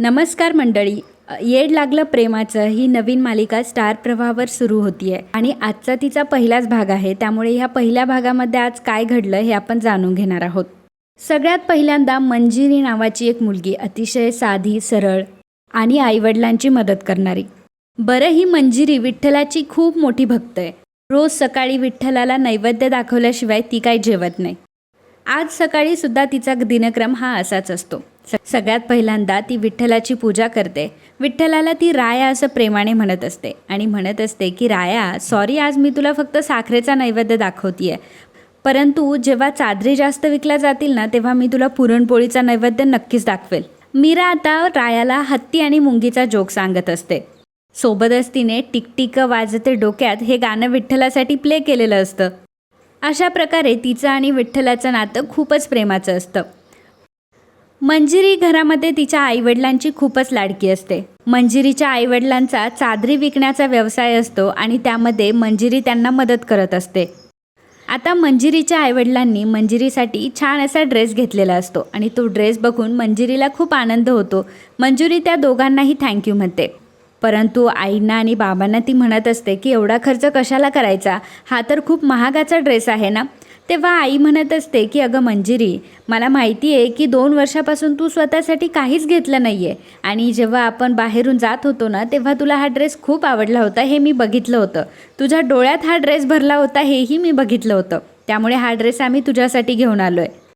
नमस्कार मंडळी. येड लागलं प्रेमाचं ही नवीन मालिका स्टार प्रवाहावर सुरू होती आहे आणि आजचा तिचा पहिलाच भाग आहे. त्यामुळे ह्या पहिल्या भागामध्ये आज काय घडलं हे आपण जाणून घेणार आहोत. सगळ्यात पहिल्यांदा मंजिरी नावाची एक मुलगी अतिशय साधी सरळ आणि आईवडिलांची मदत करणारी. बरं ही मंजिरी विठ्ठलाची खूप मोठी भक्त आहे. रोज सकाळी विठ्ठलाला नैवेद्य दाखवल्याशिवाय ती काही जेवत नाही. आज सकाळी सुद्धा तिचा दिनक्रम हा असाच असतो. सगळ्यात पहिल्यांदा ती विठ्ठलाची पूजा करते. विठ्ठलाला ती राया असं प्रेमाने म्हणत असते. आणि म्हणत असते की राया सॉरी आज मी तुला फक्त साखरेचा नैवेद्य दाखवतीये. परंतु जेव्हा चादरी जास्त विकल्या जातील ना तेव्हा मी तुला पुरणपोळीचा नैवेद्य नक्कीच दाखवेल. मीरा आता रायाला हत्ती आणि मुंगीचा जोक सांगत असते. सोबतच तिने टिकटिक वाजते डोक्यात हे गाणं विठ्ठलासाठी प्ले केलेलं असतं. अशा प्रकारे तिचं आणि विठ्ठलाचं नातं खूपच प्रेमाचं असतं. मंजिरी घरामध्ये तिच्या आईवडिलांची खूपच लाडकी असते. मंजिरीच्या आईवडिलांचा चादरी विकण्याचा व्यवसाय असतो आणि त्यामध्ये मंजिरी त्यांना मदत करत असते. आता मंजिरीच्या आईवडिलांनी मंजिरीसाठी छान असा ड्रेस घेतलेला असतो आणि तो ड्रेस बघून मंजिरीला खूप आनंद होतो. मंजुरी त्या दोघांनाही थँक्यू म्हणते. परंतु आईंना आणि बाबांना ती म्हणत असते की एवढा खर्च कशाला करायचा? हा तर खूप महागाचा ड्रेस आहे ना? तेव्हा आई म्हणत असते की अगं मंजिरी मला माहिती आहे की दोन वर्षापासून तू स्वतःसाठी काहीच घेतलं नाही आहे आणि जेव्हा आपण बाहेरून जात होतो ना तेव्हा तुला हा ड्रेस खूप आवडला होता हे मी बघितलं होतं. तुझ्या डोळ्यात हा ड्रेस भरला होता हेही मी बघितलं होतं. त्यामुळे हा ड्रेस आम्ही तुझ्यासाठी घेऊन आलो आहे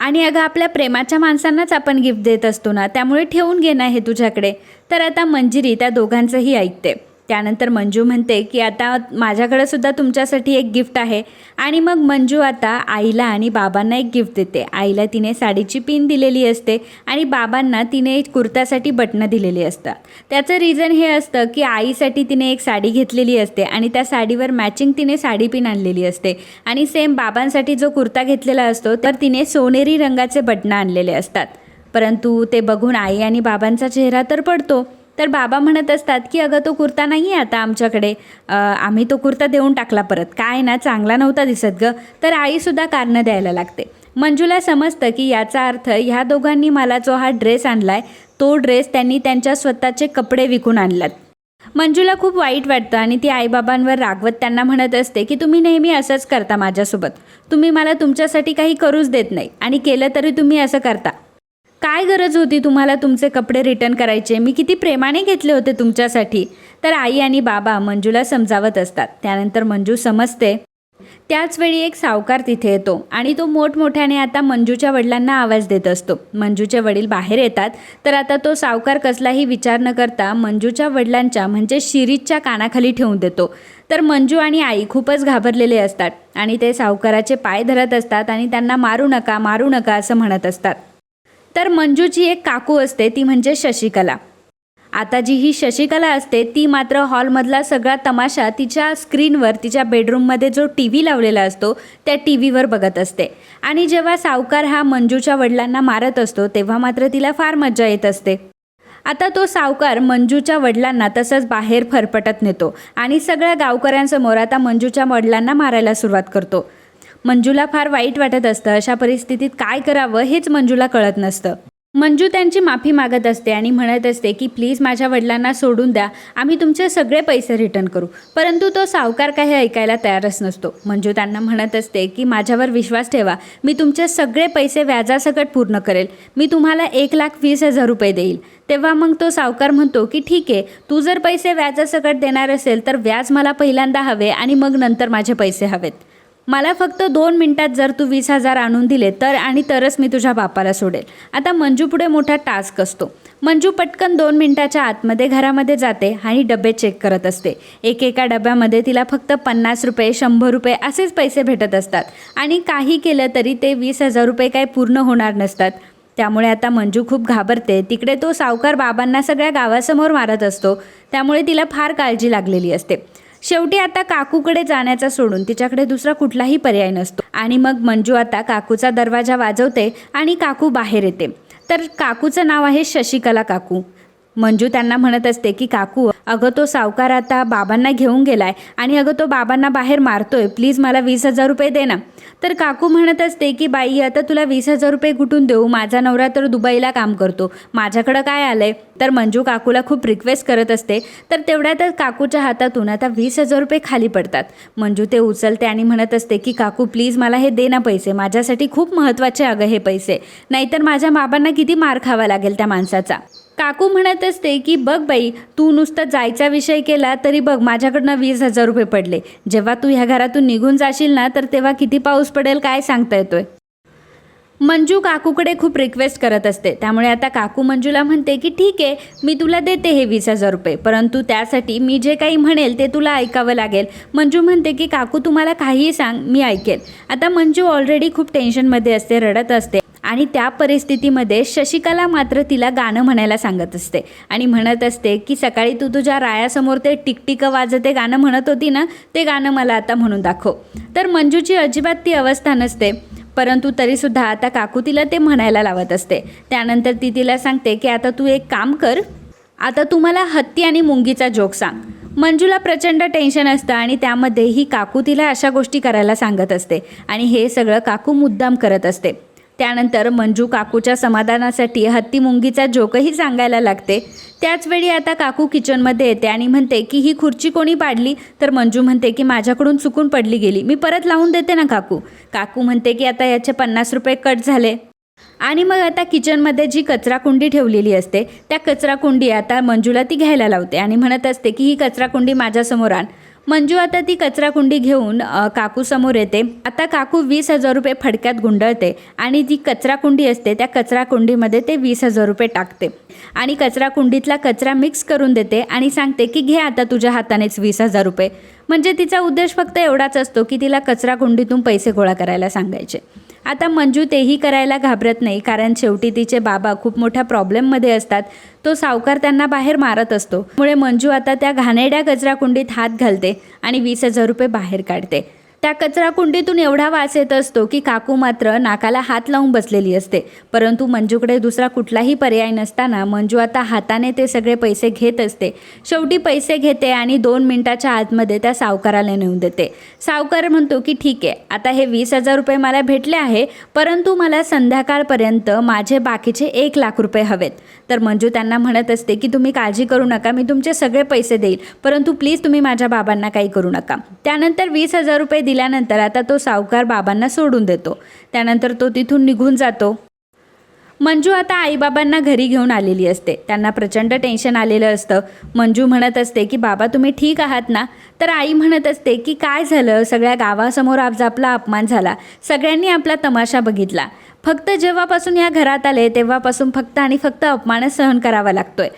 आणि अगं आपल्या प्रेमाच्या माणसांनाच आपण गिफ्ट देत असतो ना त्यामुळे ठेवून घे ना हे तुझ्याकडे. तर आता मंजिरी त्या दोघांचंही ऐकते. त्यानंतर मंजू म्हणते की आता माझ्याकडे सुद्धा तुमच्यासाठी एक गिफ्ट आहे. आणि मग मंजू आता आईला आणि बाबांना एक गिफ्ट देते. आईला तिने साडीची पिन दिलेली असते आणि बाबांना तिने कुर्तासाठी बटणं दिलेली असतात. त्याचं रिझन हे असतं की आईसाठी तिने एक साडी घेतलेली असते आणि त्या साडीवर मॅचिंग तिने साडी पिन आणलेली असते. आणि सेम बाबांसाठी जो कुर्ता घेतलेला असतो तर तिने सोनेरी रंगाचे बटणं आणलेले असतात. परंतु ते बघून आई आणि बाबांचा चेहरा तर पडतो. तर बाबा म्हणत असतात की अगं तो कुर्ता नाही आहे आता आमच्याकडे. आम्ही तो कुर्ता देऊन टाकला परत. काय ना चांगला नव्हता दिसत गं. तर आईसुद्धा कारणं द्यायला लागते. मंजूला समजतं की याचा अर्थ ह्या दोघांनी मला जो हा ड्रेस आणला आहे तो ड्रेस त्यांनी त्यांच्या स्वतःचे कपडे विकून आणलात. मंजूला खूप वाईट वाटतं आणि ती आईबाबांवर रागवत त्यांना म्हणत असते की तुम्ही नेहमी असंच करता माझ्यासोबत. तुम्ही मला तुमच्यासाठी काही करूच देत नाही आणि केलं तरी तुम्ही असं करता. काय गरज होती तुम्हाला तुमचे कपडे रिटर्न करायचे? मी किती प्रेमाने घेतले होते तुमच्यासाठी. तर आई आणि बाबा मंजूला समजावत असतात. त्यानंतर मंजू समजते. त्याच वेळी एक सावकार तिथे येतो आणि तो मोठमोठ्याने आता मंजूच्या वडिलांना आवाज देत असतो. मंजूचे वडील बाहेर येतात. तर आता तो सावकार कसलाही विचार न करता मंजूच्या वडिलांच्या म्हणजे शिरीजच्या कानाखाली ठेवून देतो. तर मंजू आणि आई खूपच घाबरलेले असतात आणि ते सावकाराचे पाय धरत असतात आणि त्यांना मारू नका मारू नका असं म्हणत असतात. तर मंजूची एक काकू असते ती म्हणजे शशिकला. आता जी ही शशिकला असते ती मात्र हॉलमधला सगळा तमाशा तिच्या स्क्रीनवर तिच्या बेडरूममध्ये जो टी व्ही लावलेला असतो त्या टी व्हीवर बघत असते. आणि जेव्हा सावकार हा मंजूच्या वडिलांना मारत असतो तेव्हा मात्र तिला फार मजा येत असते. आता तो सावकार मंजूच्या वडिलांना तसंच बाहेर फरफटत नेतो आणि सगळ्या गावकऱ्यांसमोर आता मंजूच्या वडिलांना मारायला सुरुवात करतो. मंजूला फार वाईट वाटत असतं. अशा परिस्थितीत काय करावं हेच मंजूला कळत नसतं. मंजू त्यांची माफी मागत असते आणि म्हणत असते की प्लीज माझ्या वडिलांना सोडून द्या. आम्ही तुमचे सगळे पैसे रिटर्न करू. परंतु तो सावकार काही ऐकायला तयारच नसतो. मंजू त्यांना म्हणत असते की माझ्यावर विश्वास ठेवा. मी तुमचे सगळे पैसे व्याजासकट पूर्ण करेल. मी तुम्हाला एक लाख वीस हजार रुपये देईल. तेव्हा मग तो सावकार म्हणतो की ठीक आहे. तू जर पैसे व्याजासकट देणार असेल तर व्याज मला पहिल्यांदा हवे आणि मग नंतर माझे पैसे हवेत. मला फक्त दोन मिनिटात जर तू वीस हजार आणून दिले तर आणि तरच मी तुझ्या बापाला सोडेल. आता मंजू पुढे मोठा टास्क असतो. मंजू पटकन दोन मिनिटाच्या आतमध्ये घरामध्ये जाते आणि डबे चेक करत असते. एकेका डब्यामध्ये तिला फक्त पन्नास रुपये शंभर रुपये असेच पैसे भेटत असतात. आणि काही केलं तरी ते वीस हजार रुपये काही पूर्ण होणार नसतात. त्यामुळे आता मंजू खूप घाबरते. तिकडे तो सावकार बाबांना सगळ्या गावासमोर मारत असतो. त्यामुळे तिला फार काळजी लागलेली असते. शेवटी आता काकूकडे जाण्याचा सोडून तिच्याकडे दुसरा कुठलाही पर्याय नसतो. आणि मग मंजू आता काकूचा दरवाजा वाजवते आणि काकू बाहेर येते. तर काकूचं नाव आहे शशिकला काकू. मंजू त्यांना म्हणत असते की काकू अगं तो सावकार आता बाबांना घेऊन गेलाय आणि अगं तो बाबांना बाहेर मारतोय. प्लीज मला वीस हजार रुपये दे ना. तर काकू म्हणत असते की बाई आता तुला वीस हजार रुपये कुठून देऊ? माझा नवरा तर दुबईला काम करतो. माझ्याकडं काय आलंय? तर मंजू काकूला खूप रिक्वेस्ट करत असते. तर तेवढ्यातच काकूच्या हातातून आता वीस हजार रुपये खाली पडतात. मंजू ते उचलते आणि म्हणत असते की काकू प्लीज मला हे दे ना पैसे. माझ्यासाठी खूप महत्त्वाचे अगं हे पैसे. नाहीतर माझ्या बाबांना किती मार खावा लागेल त्या माणसाचा. काकू म्हणत असते की बघ बाई तू नुसतं जायचा विषय केला तरी बघ माझ्याकडनं वीस हजार रुपये पडले. जेव्हा तू ह्या घरातून निघून जाशील ना तर तेव्हा किती पाऊस पडेल काय सांगता येतोय? मंजू काकूकडे खूप रिक्वेस्ट करत असते. त्यामुळे आता काकू मंजूला म्हणते की ठीक आहे मी तुला देते हे वीस हजार रुपये. परंतु त्यासाठी मी जे काही म्हणेल ते तुला ऐकावं लागेल. मंजू म्हणते की काकू तुम्हाला काहीही सांग मी ऐकेल. आता मंजू ऑलरेडी खूप टेन्शनमध्ये असते रडत असते. आणि त्या परिस्थितीमध्ये शशिकला मात्र तिला गाणं म्हणायला सांगत असते. आणि म्हणत असते की सकाळी तू तुझ्या रायासमोर ते टिकटिकं वाजते गाणं म्हणत होती ना ते गाणं मला आता म्हणून दाखव. तर मंजूची अजिबात ती अवस्था नसते परंतु तरीसुद्धा आता काकू तिला ते म्हणायला लावत असते. त्यानंतर ती तिला सांगते की आता तू एक काम कर आता तू मला हत्ती आणि मुंगीचा जोक सांग. मंजूला प्रचंड टेन्शन असतं आणि त्यामध्ये ही काकू तिला अशा गोष्टी करायला सांगत असते. आणि हे सगळं काकू मुद्दाम करत असते. त्यानंतर मंजू काकूच्या समाधानासाठी हत्ती मुंगीचा जोकही सांगायला लागते. त्याचवेळी आता काकू किचनमध्ये येते आणि म्हणते की ही खुर्ची कोणी पाडली? तर मंजू म्हणते की माझ्याकडून चुकून पडली गेली. मी परत लावून देते ना काकू. काकू म्हणते की आता याचे पन्नास रुपये कट झाले. आणि मग आता किचनमध्ये जी कचरा कुंडी ठेवलेली असते त्या कचरा कुंडी आता मंजूला ती घ्यायला लावते आणि म्हणत असते की ही कचरा कुंडी माझ्यासमोर आण. मंजू आता ती कचराकुंडी घेऊन काकूसमोर येते. आता काकू वीस हजार रुपये फडक्यात गुंडळते आणि जी कचराकुंडी असते त्या कचराकुंडीमध्ये ते वीस हजार रुपये टाकते. आणि कचराकुंडीतला कचरा मिक्स करून देते आणि सांगते की घे आता तुझ्या हातानेच वीस हजार रुपये. म्हणजे तिचा उद्देश फक्त एवढाच असतो की तिला कचराकुंडीतून पैसे गोळा करायला सांगायचे. आता मंजू तेही करायला घाबरत नाही कारण शेवटी तिचे बाबा खूप मोठ्या प्रॉब्लेममध्ये असतात. तो सावकार त्यांना बाहेर मारत असतो. त्यामुळे मंजू आता त्या घाणेरड्या कचराकुंडीत हात घालते आणि वीस हजार रुपये बाहेर काढते. त्या कचराकुंडीतून एवढा वास येत असतो की काकू मात्र नाकाला हात लावून बसलेली असते. परंतु मंजूकडे दुसरा कुठलाही पर्याय नसताना मंजू आता हाताने ते सगळे पैसे घेत असते. शेवटी पैसे घेते आणि दोन मिनिटाच्या आतमध्ये त्या सावकाराला नेऊन देते. सावकार म्हणतो की ठीक आहे आता हे वीस हजार रुपये मला भेटले आहे परंतु मला संध्याकाळपर्यंत माझे बाकीचे एक लाख रुपये हवेत. तर मंजू त्यांना म्हणत असते की तुम्ही काळजी करू नका मी तुमचे सगळे पैसे देईल परंतु प्लीज तुम्ही माझ्या बाबांना काही करू नका. त्यानंतर वीस हजार रुपये दिल्यानंतर आता तो सावकार बाबांना सोडून देतो. त्यानंतर तो तिथून निघून जातो. मंजू आता आईबाबांना घरी घेऊन आलेली असते. त्यांना प्रचंड टेन्शन आलेलं असतं. मंजू म्हणत असते की बाबा तुम्ही ठीक आहात ना? तर आई म्हणत असते की काय झालं? सगळ्या गावासमोर आज आपला अपमान झाला. सगळ्यांनी आपला तमाशा बघितला. फक्त जेव्हापासून या घरात आले तेव्हापासून फक्त आणि फक्त अपमानच सहन करावा लागतोय.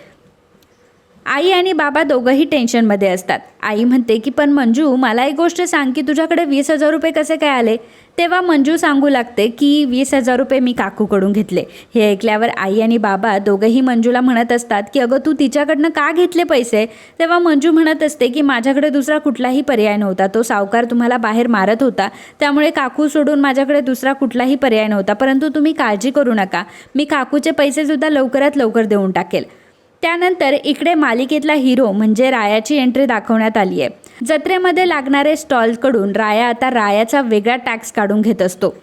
आई आणि बाबा दोघंही टेन्शनमध्ये असतात. आई म्हणते की पण मंजू मला एक गोष्ट सांग की तुझ्याकडे वीस हजार रुपये कसे काय आले? तेव्हा मंजू सांगू लागते की वीस हजार रुपये मी काकूकडून घेतले. हे ऐकल्यावर आई आणि बाबा दोघंही मंजूला म्हणत असतात की अगं तू तिच्याकडनं का घेतले पैसे? तेव्हा मंजू म्हणत असते की माझ्याकडे दुसरा कुठलाही पर्याय नव्हता. तो सावकार तुम्हाला बाहेर मारत होता. त्यामुळे काकू सोडून माझ्याकडे दुसरा कुठलाही पर्याय नव्हता. परंतु तुम्ही काळजी करू नका. मी काकूचे पैसेसुद्धा लवकरात लवकर देऊन टाकेल. त्यानंतर इकडे मालिकेतला हिरो म्हणजे रायाची एंट्री दाखवण्यात आली आहे. जत्रेमध्ये लागणारे स्टॉलकडून राया आता रायाचा वेगळा टॅक्स काढून घेत असतो.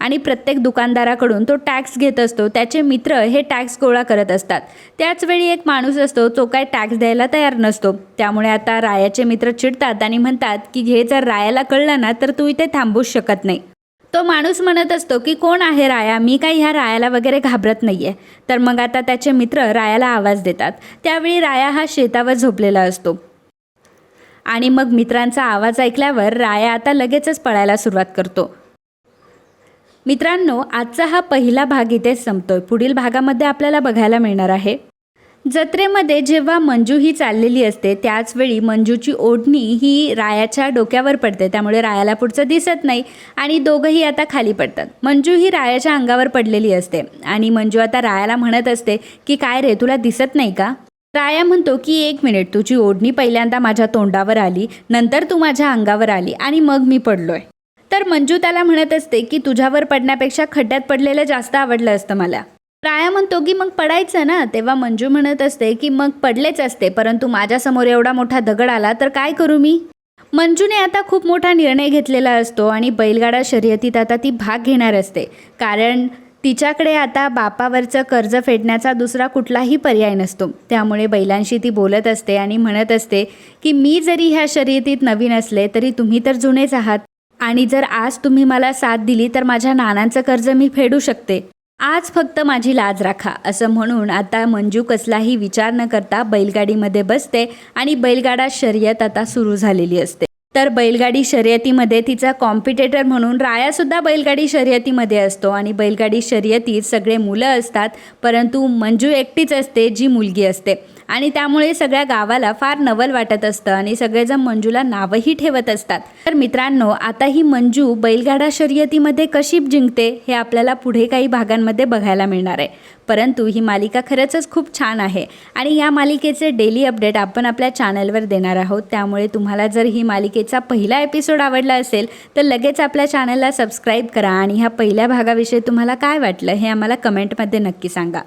आणि प्रत्येक दुकानदाराकडून तो टॅक्स घेत असतो. त्याचे मित्र हे टॅक्स गोळा करत असतात. त्याचवेळी एक माणूस असतो तो काय टॅक्स द्यायला तयार नसतो. त्यामुळे आता रायाचे मित्र चिडतात आणि म्हणतात की हे जर रायाला कळलं ना तर तू इथे थांबूच शकत नाही. तो माणूस म्हणत असतो की कोण आहे राया? मी काही ह्या रायाला वगैरे घाबरत नाही आहे तर मग आता त्याचे मित्र रायाला आवाज देतात. त्यावेळी राया हा शेतावर झोपलेला असतो. आणि मग मित्रांचा आवाज ऐकल्यावर राया आता लगेचच पळायला सुरुवात करतो. मित्रांनो आजचा हा पहिला भाग इथेच संपतोय. पुढील भागामध्ये आपल्याला बघायला मिळणार आहे. जत्रेमध्ये जेव्हा मंजू ही चाललेली असते त्याचवेळी मंजूची ओढणी ही रायाच्या डोक्यावर पडते. त्यामुळे रायाला पुढचं दिसत नाही आणि दोघंही आता खाली पडतात. मंजू ही रायाच्या अंगावर पडलेली असते आणि मंजू आता रायाला म्हणत असते की काय रे तुला दिसत नाही का? राया म्हणतो की एक मिनिट तुझी ओढणी पहिल्यांदा माझ्या तोंडावर आली नंतर तू माझ्या अंगावर आली आणि मग मी पडलोय. तर मंजू त्याला म्हणत असते की तुझ्यावर पडण्यापेक्षा खड्ड्यात पडलेलं जास्त आवडलं असतं मला. प्राया म्हणतो की मग पडायचं ना? तेव्हा मंजू म्हणत असते की मग पडलेच असते परंतु माझ्यासमोर एवढा मोठा दगड आला तर काय करू मी? मंजूने आता खूप मोठा निर्णय घेतलेला असतो आणि बैलगाडा शर्यतीत आता ती भाग घेणार असते. कारण तिच्याकडे आता बापावरचं कर्ज फेडण्याचा दुसरा कुठलाही पर्याय नसतो. त्यामुळे बैलांशी ती बोलत असते आणि म्हणत असते की मी जरी ह्या शर्यतीत नवीन असले तरी तुम्ही तर जुनेच आहात. आणि जर आज तुम्ही मला साथ दिली तर माझ्या नानांचं कर्ज मी फेडू शकते. आज फक्त माझी लाज राखा असं म्हणून आता मंजू कसलाही विचार न करता बैलगाडीमध्ये बसते आणि बैलगाडा शर्यत आता सुरू झालेली असते. तर बैलगाडी शर्यतीमध्ये तिचा कॉम्पिटेटर म्हणून रायासुद्धा बैलगाडी शर्यतीमध्ये असतो आणि बैलगाडी शर्यतीत सगळे मुलं असतात परंतु मंजू एकटीच असते जी मुलगी असते. आणि त्यामुळे सगळ्या गावाला फार नवल वाटत असतं आणि सगळेजण मंजूला नावही ठेवत असतात. तर मित्रांनो आता ही मंजू बैलगाडा शर्यतीमध्ये कशी जिंकते हे आपल्याला पुढे काही भागांमध्ये बघायला मिळणार आहे. परंतु ही मालिका खरंच खूप छान आहे आणि या मालिकेचे डेली अपडेट आपण आपल्या चॅनलवर देणार आहोत. त्यामुळे तुम्हाला जर ही मालिकेचा पहिला एपिसोड आवडला असेल तर लगेच आपल्या चॅनलला सबस्क्राईब करा आणि ह्या पहिल्या भागाविषयी तुम्हाला काय वाटलं हे आम्हाला कमेंटमध्ये नक्की सांगा.